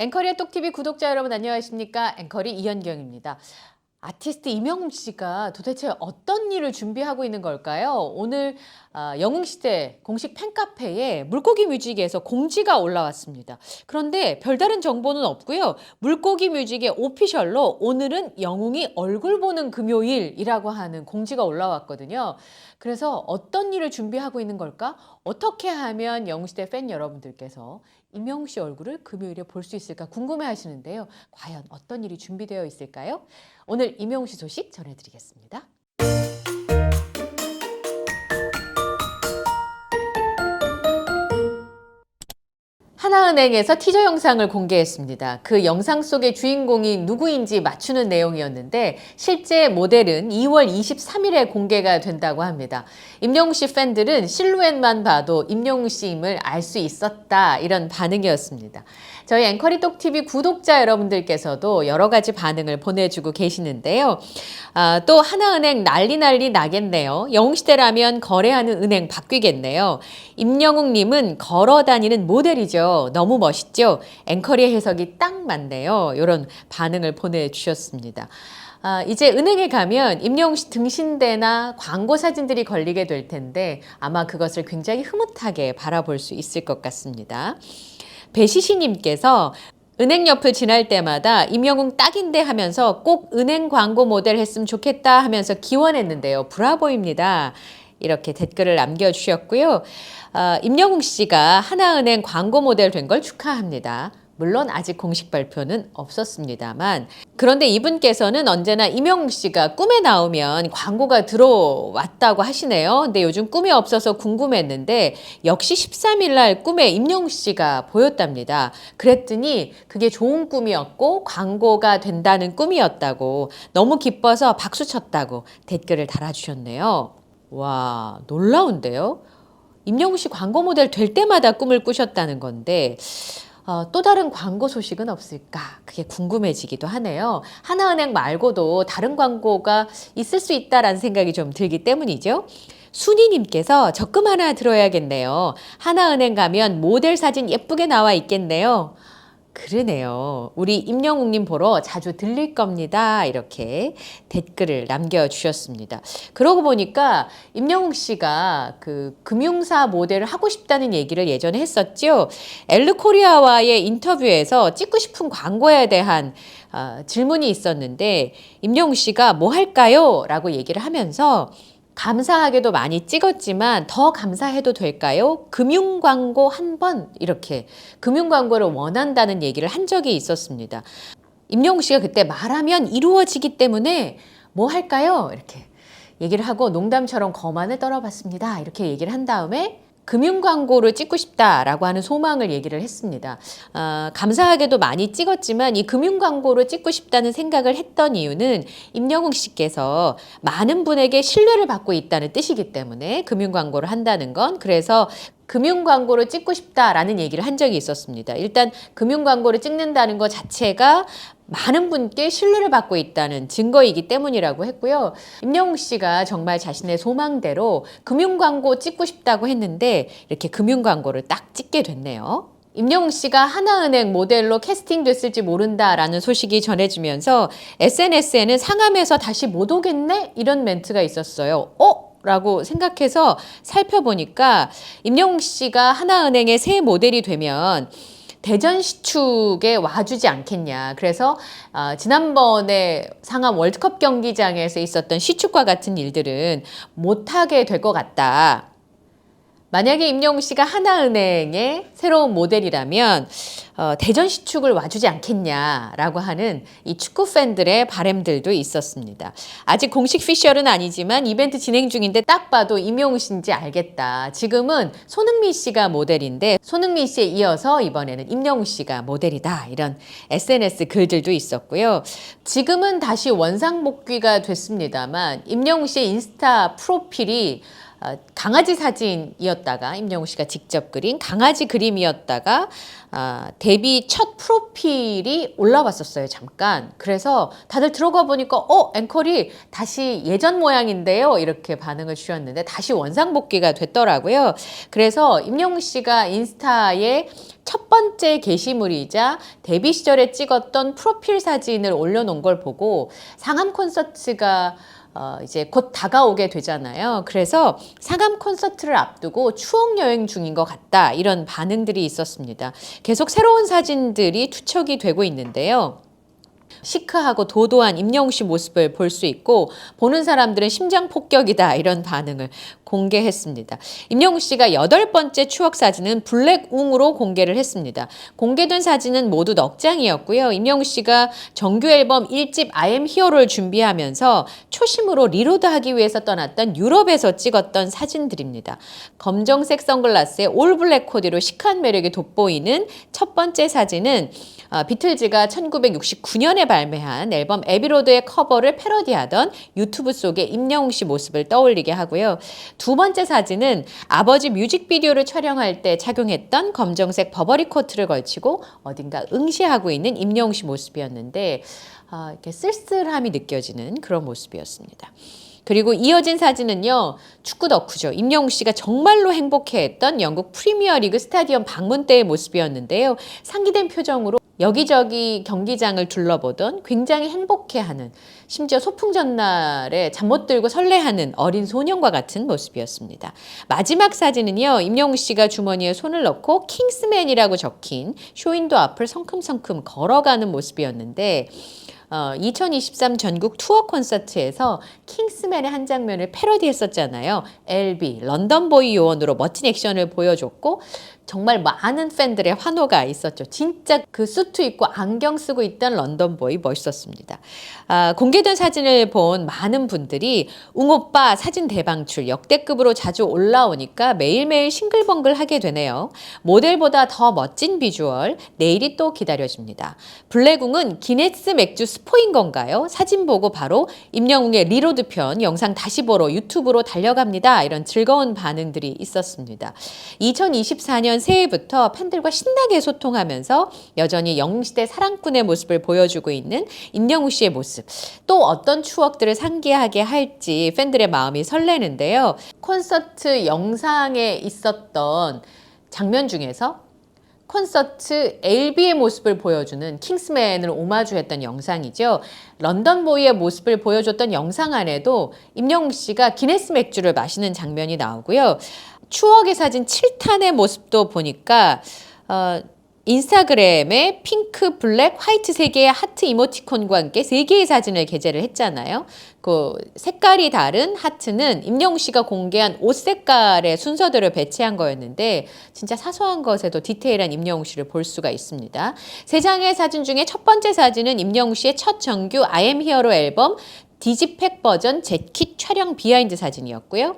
앵커리의 똑TV 구독자 여러분 안녕하십니까? 앵커리 이현경입니다. 아티스트 이명웅 씨가 도대체 어떤 일을 준비하고 있는 걸까요? 오늘 아, 영웅시대 공식 팬카페에 물고기 뮤직에서 공지가 올라왔습니다. 그런데 별다른 정보는 없고요. 물고기 뮤직의 오피셜로 오늘은 영웅이 얼굴 보는 금요일이라고 하는 공지가 올라왔거든요. 그래서 어떤 일을 준비하고 있는 걸까? 어떻게 하면 영웅시대 팬 여러분들께서 임영웅 씨 얼굴을 금요일에 볼 수 있을까 궁금해 하시는데요. 과연 어떤 일이 준비되어 있을까요? 오늘 씨 소식 전해드리겠습니다. 하나은행에서 티저 영상을 공개했습니다. 그 영상 속의 주인공이 누구인지 맞추는 내용이었는데 실제 모델은 2월 23일에 공개가 된다고 합니다. 임영웅 씨 팬들은 실루엣만 봐도 임영웅 씨임을 알 수 있었다 이런 반응이었습니다. 저희 앵커리톡 TV 구독자 여러분들께서도 여러 가지 반응을 보내주고 계시는데요. 아, 또 하나은행 난리 난리 나겠네요. 영웅시대라면 거래하는 은행 바뀌겠네요. 임영웅님은 걸어 다니는 모델이죠. 너무 멋있죠? 앵커리의 해석이 딱 맞네요. 이런 반응을 보내주셨습니다. 아, 이제 은행에 가면 임영웅 씨 등신대나 광고 사진들이 걸리게 될 텐데 아마 그것을 굉장히 흐뭇하게 바라볼 수 있을 것 같습니다. 배시시님께서 은행 옆을 지날 때마다 임영웅 딱인데 하면서 꼭 은행 광고 모델 했으면 좋겠다 하면서 기원했는데요. 브라보입니다. 이렇게 댓글을 남겨주셨고요. 어, 임영웅 씨가 하나은행 광고 모델 된 걸 축하합니다. 물론 아직 공식 발표는 없었습니다만 그런데 이분께서는 언제나 임영웅 씨가 꿈에 나오면 광고가 들어왔다고 하시네요. 근데 요즘 꿈이 없어서 궁금했는데 역시 13일 날 꿈에 임영웅 씨가 보였답니다. 그랬더니 그게 좋은 꿈이었고 광고가 된다는 꿈이었다고 너무 기뻐서 박수 쳤다고 댓글을 달아주셨네요. 와 놀라운데요. 임영웅 씨 광고 모델 될 때마다 꿈을 꾸셨다는 건데 어, 또 다른 광고 소식은 없을까? 그게 궁금해지기도 하네요. 하나은행 말고도 다른 광고가 있을 수 있다라는 생각이 좀 들기 때문이죠. 순이님께서 적금 하나 들어야겠네요. 하나은행 가면 모델 사진 예쁘게 나와 있겠네요. 그러네요. 우리 임영웅님 보러 자주 들릴 겁니다. 이렇게 댓글을 남겨주셨습니다. 그러고 보니까 임영웅 씨가 그 금융사 모델을 하고 싶다는 얘기를 예전에 했었죠. 엘르코리아와의 인터뷰에서 찍고 싶은 광고에 대한 어, 질문이 있었는데 임영웅 씨가 뭐 할까요? 라고 얘기를 하면서 감사하게도 많이 찍었지만 더 감사해도 될까요? 금융 광고 한 번 이렇게 금융 광고를 원한다는 얘기를 한 적이 있었습니다. 임영웅 씨가 그때 말하면 이루어지기 때문에 뭐 할까요? 이렇게 얘기를 하고 농담처럼 거만을 떨어봤습니다. 이렇게 얘기를 한 다음에 금융 광고를 찍고 싶다라고 하는 소망을 얘기를 했습니다. 아, 감사하게도 많이 찍었지만 이 금융 광고를 찍고 싶다는 생각을 했던 이유는 임영웅 씨께서 많은 분에게 신뢰를 받고 있다는 뜻이기 때문에 금융 광고를 한다는 건 그래서 금융 광고를 찍고 싶다라는 얘기를 한 적이 있었습니다. 일단 금융 광고를 찍는다는 것 자체가 많은 분께 신뢰를 받고 있다는 증거이기 때문이라고 했고요. 임영웅 씨가 정말 자신의 소망대로 금융 광고 찍고 싶다고 했는데 이렇게 금융 광고를 딱 찍게 됐네요. 임영웅 씨가 하나은행 모델로 캐스팅됐을지 모른다라는 소식이 전해지면서 SNS에는 상암에서 다시 못 오겠네? 이런 멘트가 있었어요. 어? 라고 생각해서 살펴보니까 임영웅 씨가 하나은행의 새 모델이 되면 대전 시축에 와주지 않겠냐. 그래서 어, 지난번에 상암 월드컵 경기장에서 있었던 시축과 같은 일들은 못하게 될 것 같다. 만약에 임영웅 씨가 하나은행의 새로운 모델이라면 어, 대전 시축을 와주지 않겠냐라고 하는 이 축구 팬들의 바램들도 있었습니다. 아직 공식 피셜은 아니지만 이벤트 진행 중인데 딱 봐도 임영웅 씨인지 알겠다. 지금은 손흥민 씨가 모델인데 손흥민 씨에 이어서 이번에는 임영웅 씨가 모델이다. 이런 SNS 글들도 있었고요. 지금은 다시 원상 복귀가 됐습니다만 임영웅 씨의 인스타 프로필이 어, 강아지 사진이었다가 임영웅 씨가 직접 그린 강아지 그림이었다가 아, 데뷔 첫 프로필이 올라왔었어요 잠깐. 그래서 다들 들어가 보니까 어 앵콜이 다시 예전 모양인데요 이렇게 반응을 주셨는데 다시 원상복귀가 됐더라고요. 그래서 임영웅 씨가 인스타에 첫 번째 게시물이자 데뷔 시절에 찍었던 프로필 사진을 올려놓은 걸 보고 상암 콘서트가 어, 이제 곧 다가오게 되잖아요. 그래서 상암 콘서트를 앞두고 추억 여행 중인 것 같다. 이런 반응들이 있었습니다. 계속 새로운 사진들이 투척이 되고 있는데요. 시크하고 도도한 임영웅 씨 모습을 볼 수 있고 보는 사람들은 심장 폭격이다 이런 반응을 공개했습니다. 임영웅 씨가 여덟 번째 추억 사진은 블랙웅으로 공개를 했습니다. 공개된 사진은 모두 넉 장이었고요. 임영웅 씨가 정규 앨범 1집 I am Hero를 준비하면서 초심으로 리로드하기 위해서 떠났던 유럽에서 찍었던 사진들입니다. 검정색 선글라스에 올블랙 코디로 시크한 매력이 돋보이는 첫 번째 사진은 어, 비틀즈가 1969년에 발매한 앨범 에비로드의 커버를 패러디하던 유튜브 속의 임영웅 씨 모습을 떠올리게 하고요. 두 번째 사진은 아버지 뮤직비디오를 촬영할 때 착용했던 검정색 버버리 코트를 걸치고 어딘가 응시하고 있는 임영웅 씨 모습이었는데 아, 이렇게 쓸쓸함이 느껴지는 그런 모습이었습니다. 그리고 이어진 사진은요, 축구 덕후죠. 임영웅 씨가 정말로 행복해했던 영국 프리미어리그 스타디움 방문 때의 모습이었는데요. 상기된 표정으로 여기저기 경기장을 둘러보던 굉장히 행복해하는 심지어 소풍 전날에 잠 못 들고 설레하는 어린 소년과 같은 모습이었습니다. 마지막 사진은요, 임영웅 씨가 주머니에 손을 넣고 킹스맨이라고 적힌 쇼윈도 앞을 성큼성큼 걸어가는 모습이었는데, 어, 2023 전국 투어 콘서트에서 킹스맨의 한 장면을 패러디했었잖아요. LB 런던보이 요원으로 멋진 액션을 보여줬고 정말 많은 팬들의 환호가 있었죠. 진짜 그 수트 입고 안경 쓰고 있던 런던보이 멋있었습니다. 아, 공개된 사진을 본 많은 분들이 웅오빠 사진 대방출 역대급으로 자주 올라오니까 매일매일 싱글벙글 하게 되네요. 모델보다 더 멋진 비주얼 내일이 또 기다려집니다. 블랙웅은 기네스 맥주 스포인 건가요? 사진 보고 바로 임영웅의 리로드 편 영상 다시 보러 유튜브로 달려갑니다. 이런 즐거운 반응들이 있었습니다. 2024년 새해부터 팬들과 신나게 소통하면서 여전히 영웅시대 사랑꾼의 모습을 보여주고 있는 임영웅 씨의 모습. 또 어떤 추억들을 상기하게 할지 팬들의 마음이 설레는데요. 콘서트 영상에 있었던 장면 중에서 콘서트 LB의 모습을 보여주는 킹스맨을 오마주했던 영상이죠. 런던 보이의 모습을 보여줬던 영상 안에도 임영웅 씨가 기네스 맥주를 마시는 장면이 나오고요. 추억의 사진 7탄의 모습도 보니까 어, 인스타그램에 핑크, 블랙, 화이트 세 개의 하트 이모티콘과 함께 세 개의 사진을 게재를 했잖아요. 그 색깔이 다른 하트는 임영웅 씨가 공개한 옷 색깔의 순서대로 배치한 거였는데 진짜 사소한 것에도 디테일한 임영웅 씨를 볼 수가 있습니다. 세 장의 사진 중에 첫 번째 사진은 임영웅 씨의 첫 정규 I am Hero 앨범 디지팩 버전 재킷 촬영 비하인드 사진이었고요.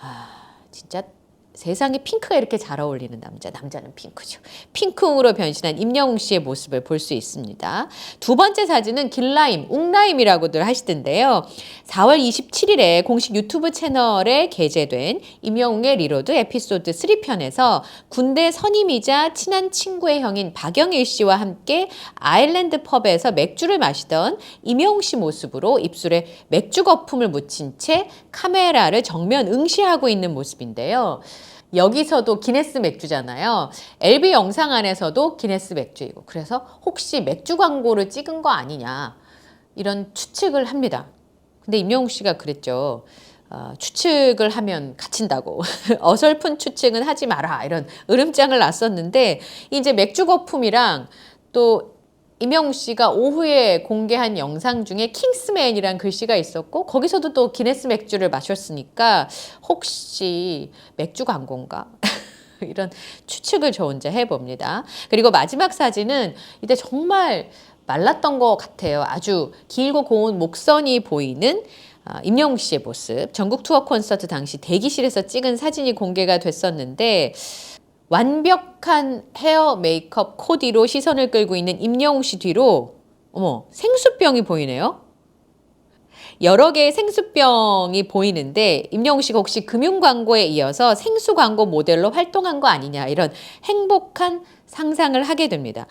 아, 진짜 세상에 핑크가 이렇게 잘 어울리는 남자, 남자는 핑크죠. 핑크웅으로 변신한 임영웅 씨의 모습을 볼 수 있습니다. 두 번째 사진은 길라임, 웅라임이라고들 하시던데요. 4월 27일에 공식 유튜브 채널에 게재된 임영웅의 리로드 에피소드 3편에서 군대 선임이자 친한 친구의 형인 박영일 씨와 함께 아일랜드 펍에서 맥주를 마시던 임영웅 씨 모습으로 입술에 맥주 거품을 묻힌 채 카메라를 정면 응시하고 있는 모습인데요. 여기서도 기네스 맥주잖아요. LB 영상 안에서도 기네스 맥주이고 그래서 혹시 맥주 광고를 찍은 거 아니냐 이런 추측을 합니다. 근데 임영웅 씨가 그랬죠. 어, 추측을 하면 갇힌다고 어설픈 추측은 하지 마라 이런 으름장을 놨었는데 이제 맥주 거품이랑 또 임영웅 씨가 오후에 공개한 영상 중에 킹스맨이란 글씨가 있었고 거기서도 또 기네스 맥주를 마셨으니까 혹시 맥주 광고인가? 이런 추측을 저 혼자 해봅니다. 그리고 마지막 사진은 이때 정말 말랐던 것 같아요. 아주 길고 고운 목선이 보이는 아, 임영웅 씨의 모습. 전국 투어 콘서트 당시 대기실에서 찍은 사진이 공개가 됐었는데 완벽한 헤어 메이크업 코디로 시선을 끌고 있는 임영웅 씨 뒤로 어머 생수병이 보이네요. 여러 개의 생수병이 보이는데 임영웅 씨가 혹시 금융 광고에 이어서 생수 광고 모델로 활동한 거 아니냐 이런 행복한 상상을 하게 됩니다.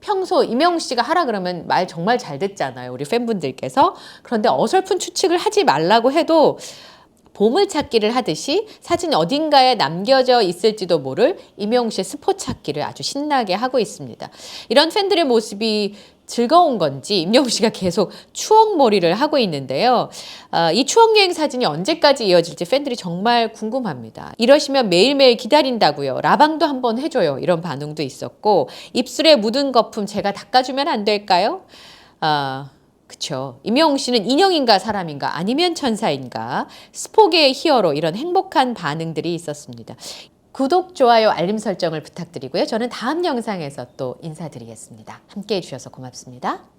평소 임영웅 씨가 하라 그러면 말 정말 잘 듣잖아요. 우리 팬분들께서. 그런데 어설픈 추측을 하지 말라고 해도 보물찾기를 하듯이 사진 어딘가에 남겨져 있을지도 모를 임영웅 씨의 스포 찾기를 아주 신나게 하고 있습니다. 이런 팬들의 모습이 즐거운 건지 임영웅 씨가 계속 추억몰이를 하고 있는데요. 아, 이 추억여행 사진이 언제까지 이어질지 팬들이 정말 궁금합니다. 이러시면 매일매일 기다린다고요. 라방도 한번 해줘요. 이런 반응도 있었고 입술에 묻은 거품 제가 닦아주면 안 될까요? 아, 그쵸. 임영웅 씨는 인형인가 사람인가 아니면 천사인가 스포계의 히어로 이런 행복한 반응들이 있었습니다. 구독, 좋아요, 알림 설정을 부탁드리고요. 저는 다음 영상에서 또 인사드리겠습니다. 함께 해주셔서 고맙습니다.